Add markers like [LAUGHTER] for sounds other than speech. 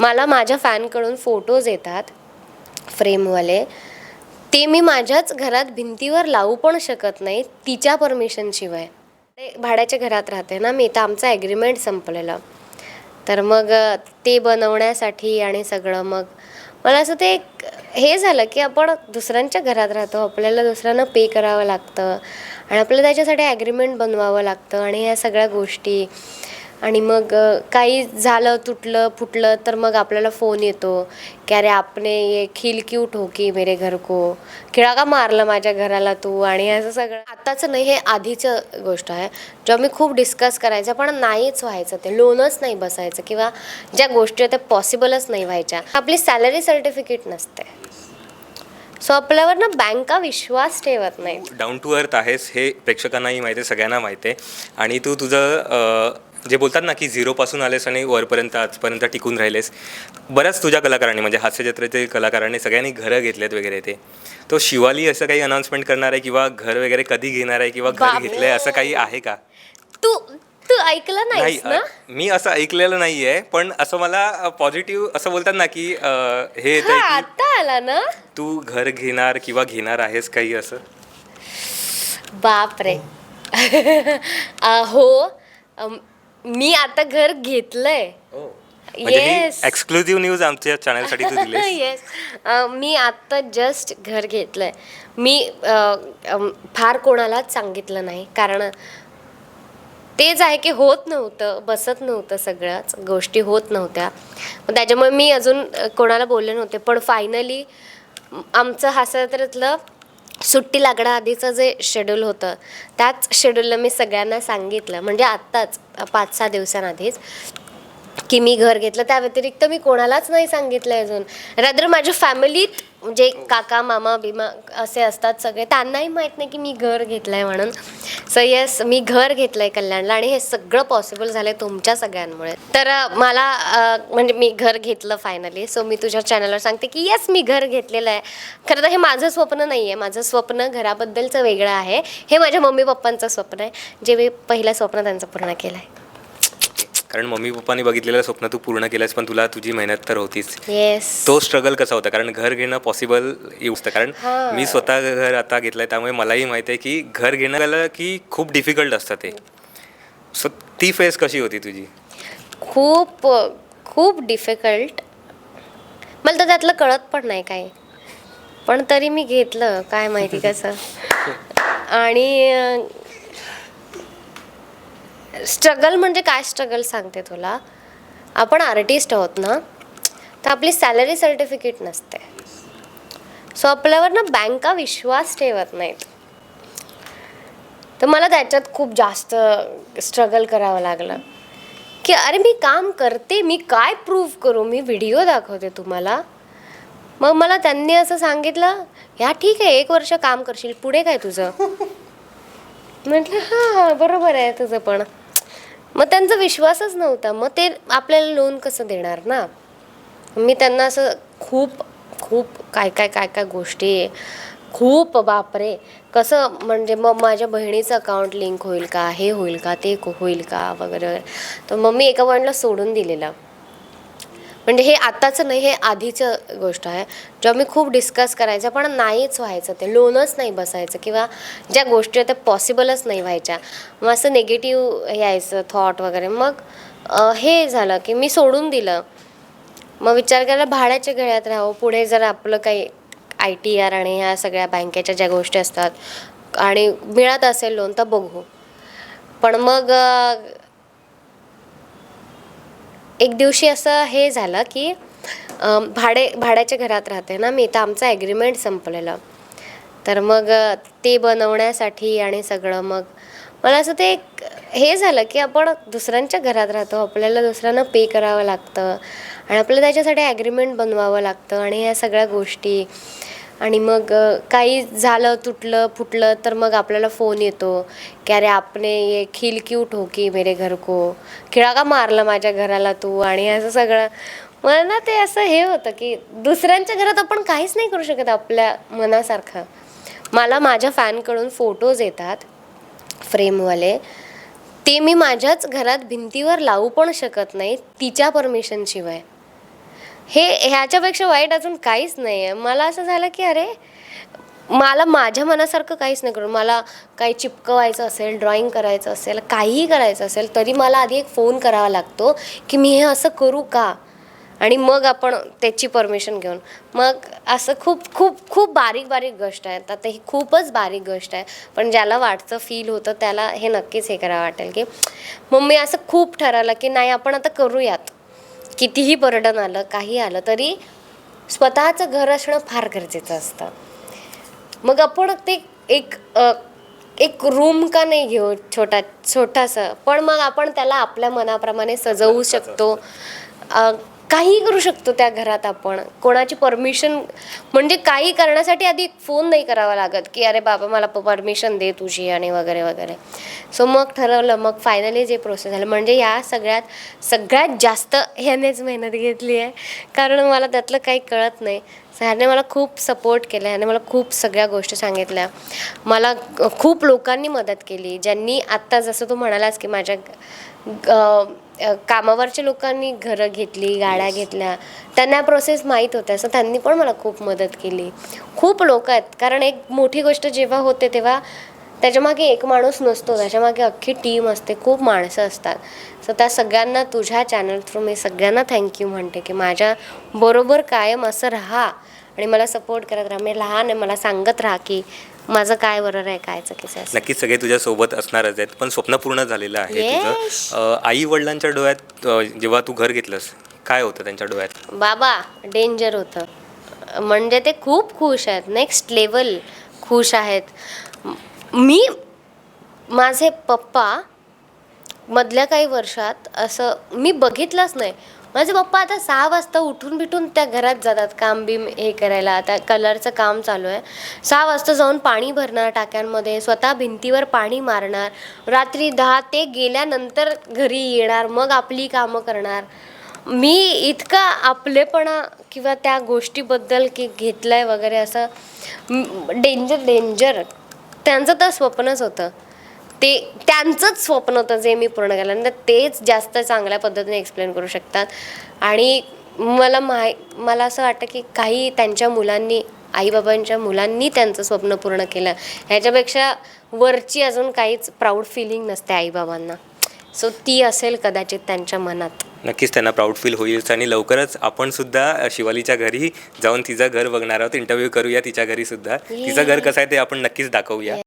मला माझ्या फॅनकडून फोटोज येतात फ्रेमवाले. ते मी माझ्याच घरात भिंतीवर लावू पण शकत नाही तिच्या परमिशनशिवाय ते भाड्याच्या घरात राहते ना मी तर आमचं ॲग्रीमेंट संपलेलं. तर मग ते बनवण्यासाठी आणि सगळं मग मला असं ते एक हे झालं की आपण दुसऱ्यांच्या घरात राहतो आपल्याला दुसऱ्यांना पे करावं लागतं आणि आपल्याला त्याच्यासाठी ॲग्रीमेंट बनवावं लागतं आणि ह्या सगळ्या गोष्टी. आणि मग काही झालं तुटलं फुटलं तर मग आपल्याला फोन येतो की अरे आपने ये खिल क्यू ठोकी मेरे घर को? खिळा का मारलं माझ्या घराला तू? आणि असं सगळं. आत्ताचं नाही हे आधीचं गोष्ट आहे जेव्हा मी खूप डिस्कस करायचं पण नाहीच व्हायचं ते. लोनच नाही बसायचं किंवा ज्या गोष्टी आहेत त्या पॉसिबलच नाही व्हायच्या. आपली सॅलरी सर्टिफिकेट नसते. सो आपल्यावर ना बँका विश्वास ठेवत नाही. डाऊन टू अर्थ आहेस हे प्रेक्षकांनाही माहिती आहे सगळ्यांना माहिती आहे. आणि तू तुझं जे बोलतात ना की झिरोपासून आलेस आणि वरपर्यंत आजपर्यंत टिकून राहिलेस बऱ्याच तुझ्या कलाकारांनी म्हणजे हास्यचित्राचे कलाकारांनी सगळ्यांनी घरं घेतलेत वगैरे ते. तो शिवाली असं काही अनाउन्समेंट करणार आहे किंवा घर वगैरे कधी घेणार आहे किंवा घर बापरे. घेतलंय असं काही आहे का? तू तू ऐकलं नाही नाहीस ना? अ, मी असं ऐकलेलं नाही आहे पण असं मला पॉझिटिव्ह असं बोलतात ना की अ, हे की आता आला ना? तू घर घेणार किंवा घेणार आहेस काही असं? बाप रे [LAUGHS] अ, हो अम, मी आता घर घेतलंय. म्हणजे Yes. एक्सक्लुझिव्ह न्यूज आमच्या चॅनलसाठी तू दिलीस. [LAUGHS] येस मी आत्ता जस्ट घर घेतलंय. मी अ, फार कोणालाच सांगितलं नाही. कारण तेच आहे की होत नव्हतं बसत नव्हतं सगळ्याच गोष्टी होत नव्हत्या. मग त्याच्यामुळे मी अजून अ, कोणाला बोलले नव्हते. पण फायनली आमचं हास्यात्रातलं सुट्टी लागण्याआधीचं जे शेड्यूल होतं त्याच शेड्यूलला मी सगळ्यांना सांगितलं. म्हणजे आत्ताच पाच सहा दिवसांआधीच. की मी घर घेतलं त्या व्यतिरिक्त मी कोणालाच नाही सांगितलं अजून. रादर माझ्या फॅमिलीत जे काका मामा बिमा असे असतात सगळे. त्यांनाही माहीत नाही की मी घर घेतलं आहे म्हणून. सो येस मी घर घेतलं आहे कल्याणला आणि हे सगळं पॉसिबल झालं आहे तुमच्या सगळ्यांमुळे. तर मला म्हणजे मी घर घेतलं फायनली सो मी तुझ्या चॅनलवर सांगते की येस मी घर घेतलेलं आहे. खरं तर हे माझं स्वप्न नाही आहे माझं स्वप्न घराबद्दलचं वेगळं आहे. हे माझ्या मम्मी पप्पांचं स्वप्न आहे. जे मी पहिलं स्वप्न त्यांचं पूर्ण केलं आहे कारण मम्मी पप्पांनी बघितलेलं स्वप्न तू पूर्ण केलंस पण तुला तुझी मेहनत तर होतीच. येस तो स्ट्रगल कसा होता? कारण घर घेणं पॉसिबल येऊ शकतं कारण हां. मी स्वतः घर आता घेतलंय त्यामुळे मलाही माहिती आहे की घर घेणं गेलं की खूप डिफिकल्ट असतं ते. सो ती फेस कशी होती तुझी? खूप खूप डिफिकल्ट मला तर त्यातलं कळत पण नाही काही. पण तरी मी घेतलं काय माहिती कसं. [LAUGHS] आणि स्ट्रगल म्हणजे काय स्ट्रगल सांगते तुला? आपण आर्टिस्ट आहोत ना तर आपली सॅलरी सर्टिफिकेट नसते. सो आपल्यावर ना बँका विश्वास ठेवत नाहीत. तर मला त्याच्यात खूप जास्त स्ट्रगल करावं लागलं. की अरे मी काम करते मी काय प्रूव्ह करू? मी व्हिडिओ दाखवते तुम्हाला. मग मला त्यांनी असं सांगितलं ह्या ठीक आहे एक वर्ष काम करशील पुढे काय तुझं? [LAUGHS] म्हटलं हां बरोबर आहे तुझं पण. मग त्यांचा विश्वासच नव्हता. मग ते आपल्याला लोन कसं देणार ना? मी त्यांना असं खूप खूप काय काय काय काय गोष्टी खूप बापरे! कसं म्हणजे मग माझ्या बहिणीचं अकाउंट लिंक होईल का? हे होईल का? ते होईल का? वगैरे वगैरे. तर मग मी एका पॉईंटला सोडून दिलेलं. म्हणजे हे आत्ताचं नाही हे आधीचं गोष्ट आहे. जेव्हा मी खूप डिस्कस करायचं पण नाहीच व्हायचं ते लोनच नाही बसायचं किंवा ज्या गोष्टी आहेत त्या पॉसिबलच नाही व्हायच्या. मग असं निगेटिव्ह यायचं थॉट वगैरे. मग हे झालं की मी सोडून दिलं. मग विचार करायला भाड्याच्या घरात राहावं. पुढे जर आपलं काही आय टी आर आणि ह्या सगळ्या बँकेच्या ज्या गोष्टी असतात आणि मिळत असेल लोन तर बघू. पण मग एक दिवशी असं हे झालं की भाडे भाड्याच्या घरात राहते ना मी तर आमचं ॲग्रीमेंट संपलेलं. तर मग ते बनवण्यासाठी आणि सगळं मग मला असं ते एक हे झालं की आपण दुसऱ्यांच्या घरात राहतो आपल्याला दुसऱ्यांना पे करावं लागतं आणि आपल्याला त्याच्यासाठी ॲग्रीमेंट बनवावं लागतं आणि ह्या सगळ्या गोष्टी. आणि मग काही झालं तुटलं फुटलं तर मग आपल्याला फोन येतो की अरे आपने ये खिल क्यू ठोकी मेरे घर को? खिळा का मारला माझ्या घराला तू? आणि असं सगळं. मला ना ते असं हे होतं की दुसऱ्यांच्या घरात आपण काहीच नाही करू शकत आपल्या मनासारखं. मला माझ्या फॅनकडून फोटोज येतात फ्रेमवाले. ते मी माझ्याच घरात भिंतीवर लावू पण शकत नाही तिच्या परमिशनशिवाय. हे ह्याच्यापेक्षा वाईट अजून काहीच नाही आहे मला असं झालं की अरे मला माझ्या मनासारखं काहीच नाही करून मला काही चिपकवायचं असेल ड्रॉइंग करायचं असेल काहीही करायचं असेल तरी मला आधी एक फोन करावा लागतो की मी हे असं करू का? आणि मग आपण त्याची परमिशन घेऊन. मग असं खूप खूप खूप बारीक बारीक गोष्ट आहेत आता ही खूपच बारीक गोष्ट आहे. पण ज्याला वाटतं फील होतं त्याला हे नक्कीच हे करावं वाटेल की मग मी असं खूप ठरवलं की नाही आपण आता करूयात. कितीही बर्डन आलं काही आलं तरी स्वतःचं घर असणं फार गरजेचं असतं. मग आपण ते एक एक रूम का नाही घेऊ छोटा छोटासा? पण मग आपण त्याला आपल्या मनाप्रमाणे सजवू शकतो. काहीही काही करू शकतो त्या घरात आपण. कोणाची परमिशन म्हणजे काही करण्यासाठी आधी फोन नाही करावा लागत की अरे बाबा मला परमिशन दे तुझी आणि वगैरे वगैरे. सो मग ठरवलं मग फायनली जे प्रोसेस झालं म्हणजे या सगळ्यात सगळ्यात जास्त ह्यानेच मेहनत घेतली आहे. कारण मला त्यातलं काही कळत नाही. ह्याने मला खूप सपोर्ट केला ह्याने मला खूप सगळ्या गोष्टी सांगितल्या. मला खूप लोकांनी मदत केली ज्यांनी आत्ता जसं तू म्हणालास की माझ्या कामावरच्या लोकांनी घरं घेतली गाड्या घेतल्या. त्यांना प्रोसेस माहीत होत्या सो त्यांनी पण मला खूप मदत केली. खूप लोक आहेत कारण एक मोठी गोष्ट जेव्हा होते तेव्हा त्याच्यामागे एक माणूस नसतो त्याच्यामागे अख्खी टीम असते खूप माणसं असतात. सो त्या सगळ्यांना तुझ्या चॅनल थ्रू मी सगळ्यांना थँक्यू म्हणते की माझ्या बरोबर कायम असं राहा आणि मला सपोर्ट करत राहा. मी लहान आहे मला सांगत राहा की माझं काय बरोबर आहे कायचं कसं असं नक्कीच सगळे तुझ्या सोबत असणारच आहेत पण स्वप्न पूर्ण झालेलं आहे. तुझं. आई वडिलांच्या डोळ्यात जेव्हा तू घर घेतलंस काय होतं त्यांच्या डोळ्यात? बाबा डेंजर होतं. म्हणजे ते खूप खुश आहेत. नेक्स्ट लेवल खुश आहेत. मी माझे पप्पा मधल्या काही वर्षात असं मी बघितलंच नाही. माझे पप्पा आता सहा वाजता उठून बिठून त्या घरात जातात काम बीम हे करायला. आता कलरचं काम चालू आहे. सहा वाजता जाऊन पाणी भरणार टाक्यांमध्ये स्वतः भिंतीवर पाणी मारणार. रात्री दहा ते गेल्यानंतर घरी येणार मग आपली कामं करणार. मी इतका आपलेपणा किंवा त्या गोष्टीबद्दल की घेतलं आहे वगैरे असं डेंजर डेंजर त्यांचं तर स्वप्नच होतं. ते त्यांचंच स्वप्न होतं जे मी पूर्ण केलं. आणि तेच जास्त चांगल्या पद्धतीने एक्सप्लेन करू शकतात. आणि मला माय मला असं वाटतं की काही त्यांच्या मुलांनी आईबाबांच्या मुलांनी त्यांचं स्वप्न पूर्ण केलं. ह्याच्यापेक्षा वरची अजून काहीच प्राऊड फिलिंग नसते आईबाबांना. सो ती असेल कदाचित त्यांच्या मनात. नक्कीच त्यांना प्राऊड फील होईल. आणि लवकरच आपण सुद्धा शिवालीच्या घरी जाऊन तिचं घर बघणार आहोत. इंटरव्ह्यू करूया तिच्या घरी सुद्धा. तिचं घर कसं आहे ते आपण नक्कीच दाखवूया.